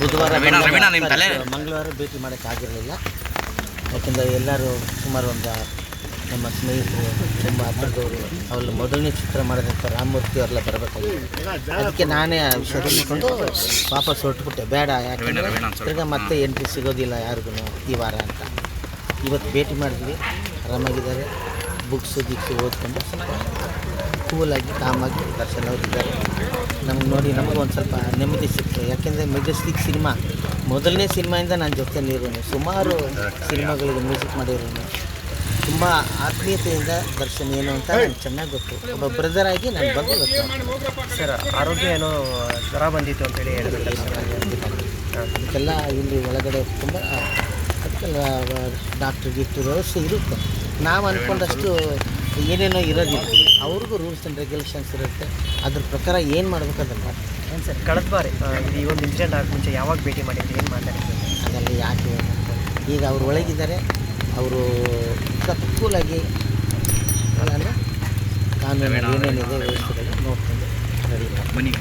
ಬುಧವಾರ ರವೀಣ, ರವೀಣ, ನಿಮ್ ತಲೆ- ಬಂದಾಗ ಮಂಗಳವಾರ ಭೇಟಿ ಮಾಡೋಕ್ಕಾಗಿರಲಿಲ್ಲ ಯಾಕೆಂದರೆ ಎಲ್ಲರೂ ಸುಮಾರು ಒಂದು ನಮ್ಮ ಸ್ನೇಹಿತರು ನಮ್ಮ ಹತ್ತಿರದವರು ಅವ್ರಲ್ಲಿ ಮೊದಲನೇ ಚಿತ್ರ ಮಾಡಿದಂಥ ರಾಮಮೂರ್ತಿ ಅವರೆಲ್ಲ ಬರಬೇಕಾಗಿತ್ತು. ಅದಕ್ಕೆ ನಾನೇ ಆ ವಿಷಯ ತಿಳ್ಕೊಂಡು ವಾಪಸ್ ಹೊರಟುಬಿಟ್ಟೆ. ಬೇಡ ಯಾಕೆಂದರೆ ತಿರ್ಗಾ ಮತ್ತೆ ಎಂಟ್ರಿ ಸಿಗೋದಿಲ್ಲ ಯಾರಿಗೂ ಈ ವಾರ ಅಂತ. ಇವತ್ತು ಭೇಟಿ ಮಾಡಿದ್ವಿ. ಆರಾಮಾಗಿದ್ದಾರೆ. ಬುಕ್ಸು ಗಿಕ್ಸು ಓದ್ಕೊಂಡು ಸ್ವಲ್ಪ ಕೂಲಾಗಿ ಕಾಮಾಗಿ ದರ್ಶನ ನಮ್ಗೆ ನೋಡಿ ನಮಗೂ ಒಂದು ಸ್ವಲ್ಪ ನೆಮ್ಮದಿ ಸಿಕ್ತು. ಯಾಕೆಂದರೆ ಮೆಜೆಸ್ಟಿಕ್ ಸಿನಿಮಾ ಮೊದಲನೇ ಸಿನಿಮಾಯಿಂದ ನಾನು ಜೊತೆಯಲ್ಲಿರೋನು ಸುಮಾರು ಸಿನಿಮಾಗಳಿಗೆ ಮ್ಯೂಸಿಕ್ ಮಾಡಿರೋನು. ತುಂಬ ಆತ್ಮೀಯತೆಯಿಂದ ದರ್ಶನ ಏನು ಅಂತ ನನಗೆ ಚೆನ್ನಾಗಿ ಗೊತ್ತು. ಒಬ್ಬ ಬ್ರದರ್ ಆಗಿ ನಾನು ಬಂದು ಗೊತ್ತು. ಸರ್ ಆರೋಗ್ಯ ಏನೋ ಜ್ವರ ಬಂದಿತ್ತು ಅಂತೇಳಿ ಹೇಳಿದ್ರು ಅದಕ್ಕೆಲ್ಲ ಇಲ್ಲಿ ಒಳಗಡೆ ತುಂಬ ಅದಕ್ಕೆಲ್ಲ ಡಾಕ್ಟ್ರ್ ಗಿಕ್ಟ್ರ್ ವ್ಯವಸ್ಥೆ ಇರುತ್ತೆ. ನಾವು ಅಂದ್ಕೊಂಡಷ್ಟು ಏನೇನೋ ಇರೋದಿಲ್ಲ. ಅವ್ರಿಗೂ ರೂಲ್ಸ್ ಆ್ಯಂಡ್ ರೆಗ್ಯುಲೇಷನ್ಸ್ ಇರುತ್ತೆ. ಅದ್ರ ಪ್ರಕಾರ ಏನು ಮಾಡ್ಬೇಕು ಅದನ್ನು? ಏನು ಸರ್ ಕಳೆದ ಬಾರಿ ಈ ಒಂದು ಇನ್ಸಿಡೆಂಟ್ ಆಗ ಮುಂಚೆ ಯಾವಾಗ ಭೇಟಿ ಮಾಡಿದ್ರು? ಏನು ಮಾತಾಡಿದ್ರು? ಅದರಲ್ಲಿ ಯಾಕೆ ಅಂತ. ಈಗ ಅವ್ರು ಒಳಗಿದ್ದಾರೆ. ಅವರು ಕೂಲಾಗಿ ಕಾನೂನು ಏನೇನಿದೆ ವ್ಯವಸ್ಥೆಗಳು ನೋಡ್ಕೊಂಡು. ಸರಿ ಬನ್ನಿ.